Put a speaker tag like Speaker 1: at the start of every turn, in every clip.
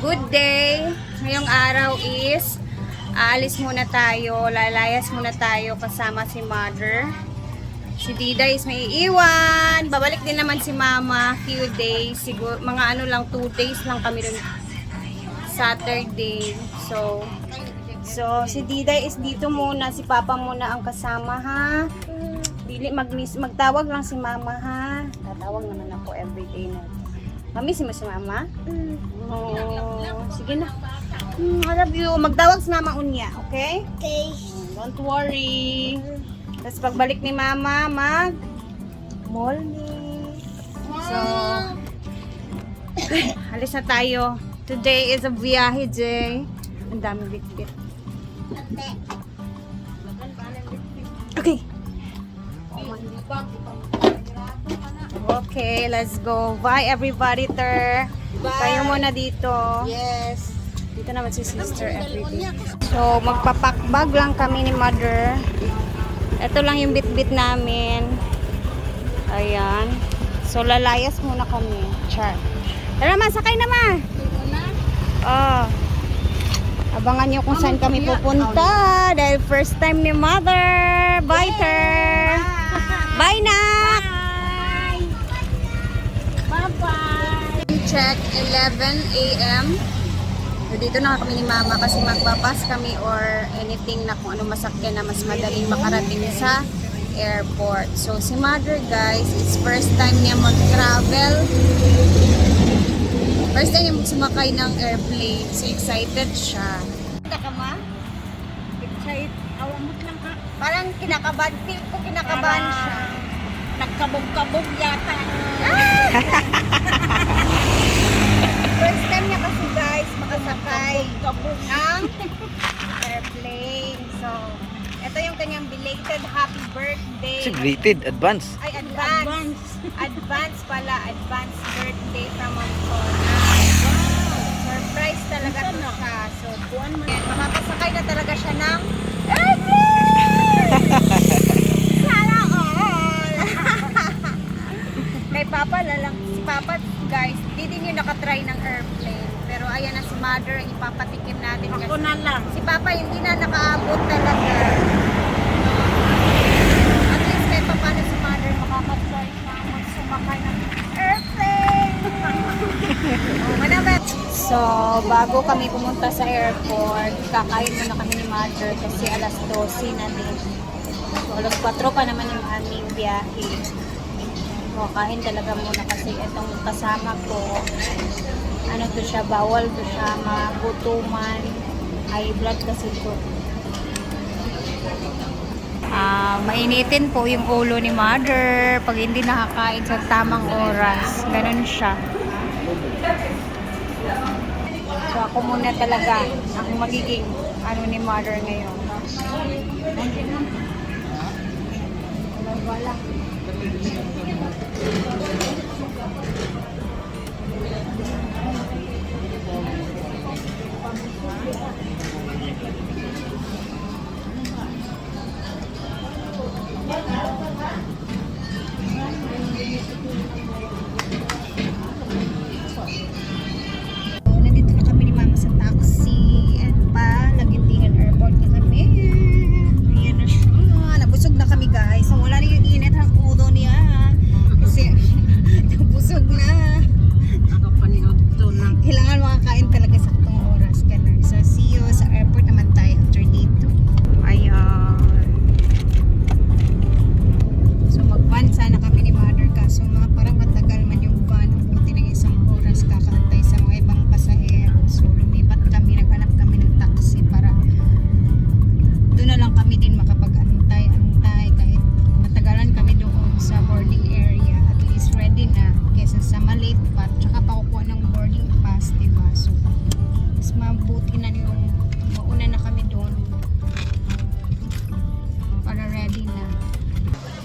Speaker 1: good day. Ngayong araw is aalis muna tayo, lalayas muna tayo kasama si mother. Si Dida is may iiwan. Babalik din naman si mama few days. Siguro, mga ano lang, 2 days lang kami dun. Saturday. So, so si Dida is dito muna. Si Papa muna ang kasama ha. Dili mag magtawag lang si mama ha. Tatawag naman ako everyday na. Mamiss mo si mama? Oh, sige na. Mm, I love you. Magtawag si mama unya, okay?
Speaker 2: Okay.
Speaker 1: Don't worry. Tapos pagbalik ni mama, mag ni. So, halis na tayo. Today is a biyahe day. Ang dami bitbit. Okay. Okay, let's go. Bye everybody, ter.
Speaker 2: Bye.
Speaker 1: Kayo muna dito.
Speaker 2: Yes.
Speaker 1: Dito naman si sister everyday. So, magpapakbag lang kami ni mother. Ito lang yung bit-bit namin. Ayan. So, lalayas muna kami. Char. Tara ma, sakay na ma. Oh. Abangan nyo kung saan kami pupunta. Dahil first time ni mother. Bye, ter. Bye, nak. Check 11 a.m. So, dito na kami ni mama kasi magbapas kami or anything na kung ano masakyan na mas madaling makarating sa airport. So, si mother guys, it's first time niya mag-travel. First time niya sumakay ng airplane. So, excited siya. Kita ka ma?
Speaker 2: Excited. Awamot lang ka.
Speaker 1: Parang kinakabahan. Feel ko kinakabahan siya.
Speaker 2: Nagkabog-kabog yata.
Speaker 1: First time niya kasi guys makasakay ng airplane. So, ito yung kanyang belated happy birthday.
Speaker 3: It's a greeted advance.
Speaker 1: Ay, advance. Advance pala. Advance birthday from Montona. Surprise talaga to siya. So, buwan mo. Makakasakay na talaga siya ng airplane! Sana all! Kay Papa lalang, si Papa guys, di din yung nakatry ng airplane. Pero ayan na si Mother, ipapatikim natin
Speaker 2: Ako
Speaker 1: kasi
Speaker 2: na lang.
Speaker 1: si Papa hindi na nakaabot talaga. At least kahit pa paano si Mother makakatry na magsumakay ng airplane. oh, manabet. So, bago kami pumunta sa airport, kakain muna kami ni Mother kasi alas 12 na din. So, alas 4 pa naman yung aming biyahe. So, talaga muna kasi itong kasama ko, ano to siya, bawal to siya, magutuman, high blood kasi to. Ah, mainitin po yung ulo ni mother pag hindi nakakain sa tamang oras. Ganun siya. So ako muna talaga ang magiging ano ni mother ngayon. Wala. So,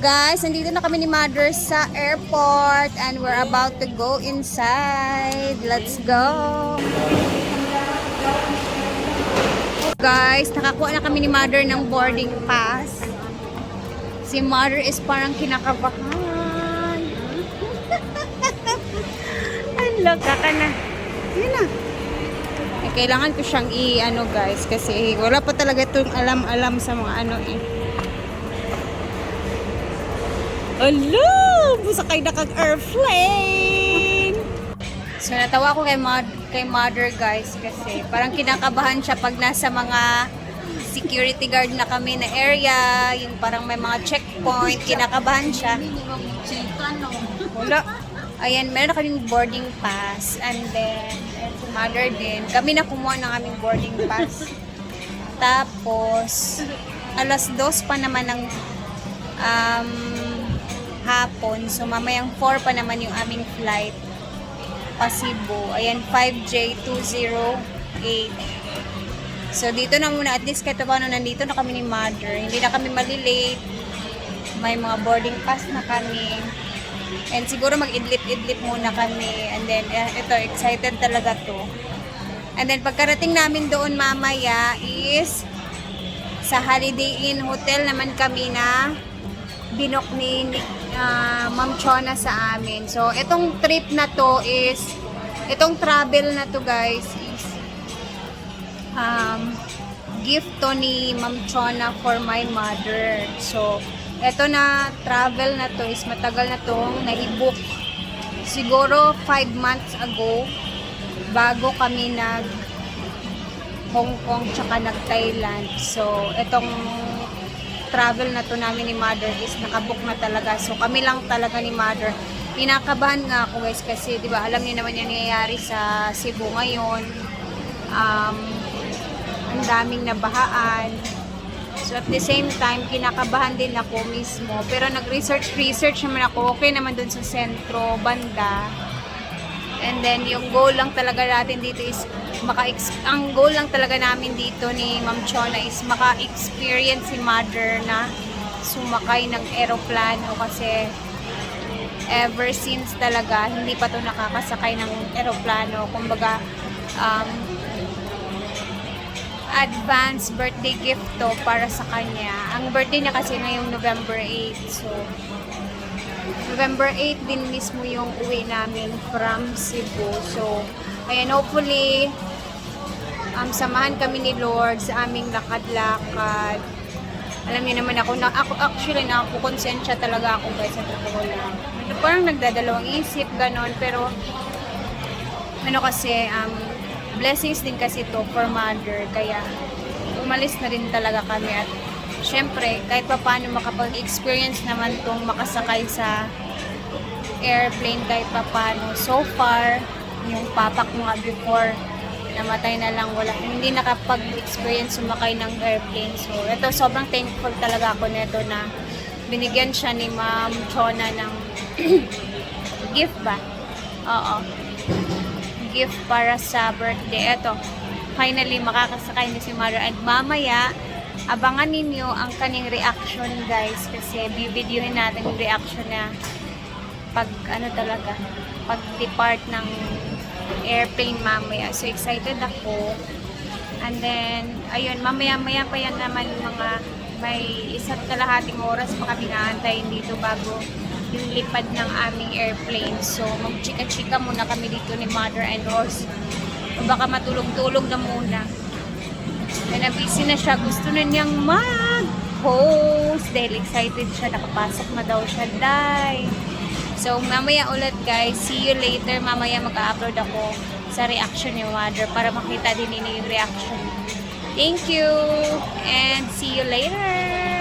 Speaker 1: Guys, nandito na kami ni Mother sa airport and we're about to go inside. Let's go! Guys, nakakuha na kami ni Mother ng boarding pass. Si Mother is parang kinakabahan. Ang loka ka na. Yun na. kailangan ko siyang i-ano guys kasi wala pa talaga itong alam-alam sa mga ano eh. Ala! Busakay na kag airplane! So natawa ko kay, mod, kay mother guys kasi parang kinakabahan siya pag nasa mga security guard na kami na area, yung parang may mga checkpoint, kinakabahan siya. Wala. Ayan, meron na kaming boarding pass. And then, si mother din. Kami na kumuha ng aming boarding pass. Tapos, alas dos pa naman ng um, hapon. So, mamayang 4 pa naman yung aming flight pa Cebu. Ayan, 5J208. So, dito na muna. At least kahit paano nandito na kami ni mother. Hindi na kami malilate. May mga boarding pass na kami. And siguro mag-idlip-idlip muna kami. And then, eh, ito, excited talaga to. And then, pagkarating namin doon mamaya is sa Holiday Inn Hotel naman kami na binok ni, ah, Ma'am Chona sa amin. So, itong trip na to is, itong travel na to guys is um, gift to ni Ma'am Chona for my mother. So, eto na travel na to is matagal na tong na-book. Siguro 5 months ago bago kami nag Hong Kong tsaka nag Thailand. So, etong travel na to namin ni mother is nakabook na talaga. So, kami lang talaga ni mother. Pinakabahan nga ako guys kasi 'di ba alam niyo naman yung nangyayari sa Cebu ngayon. Um, ang daming nabahaan. So at the same time, kinakabahan din ako mismo. Pero nag-research, research naman ako. Okay naman dun sa sentro, banda. And then yung goal lang talaga natin dito is maka ang goal lang talaga namin dito ni Ma'am Chona is maka-experience si mother na sumakay ng eroplano kasi ever since talaga hindi pa to nakakasakay ng eroplano. Kumbaga um, advance birthday gift to para sa kanya. Ang birthday niya kasi ngayong November 8. So, November 8 din mismo yung uwi namin from Cebu. So, ayan, hopefully, um, samahan kami ni Lord sa aming lakad-lakad. Alam niyo naman ako, na, ako actually na ako konsensya talaga ako guys sa totoo lang. Parang nagdadalawang isip, ganon, pero ano kasi, um, blessings din kasi to for mother. Kaya, umalis na rin talaga kami at syempre, kahit pa paano makapag-experience naman tong makasakay sa airplane kahit pa paano. So far, yung papak mo nga before, namatay na lang, wala, hindi nakapag-experience sumakay ng airplane. So, ito, sobrang thankful talaga ako nito na binigyan siya ni Ma'am Chona ng gift ba? Oo gift para sa birthday. Eto, finally makakasakay na si Mother. And mamaya, abangan ninyo ang kaning reaction guys. Kasi bibidyohin natin yung reaction na pag ano talaga, pag depart ng airplane mamaya. So excited ako. And then, ayun, mamaya-maya pa yan naman mga may isa't kalahating oras pa kami naantayin dito bago yung lipad ng aming airplane. So, magchika-chika muna kami dito ni Mother and Rose. O baka matulog-tulog na muna. And busy na siya. Gusto na niyang mag-host. Dahil excited siya. Nakapasok na daw siya. Day. So, mamaya ulit guys. See you later. Mamaya mag-upload ako sa reaction ni Mother para makita din ninyo yung reaction. Thank you! And see you later!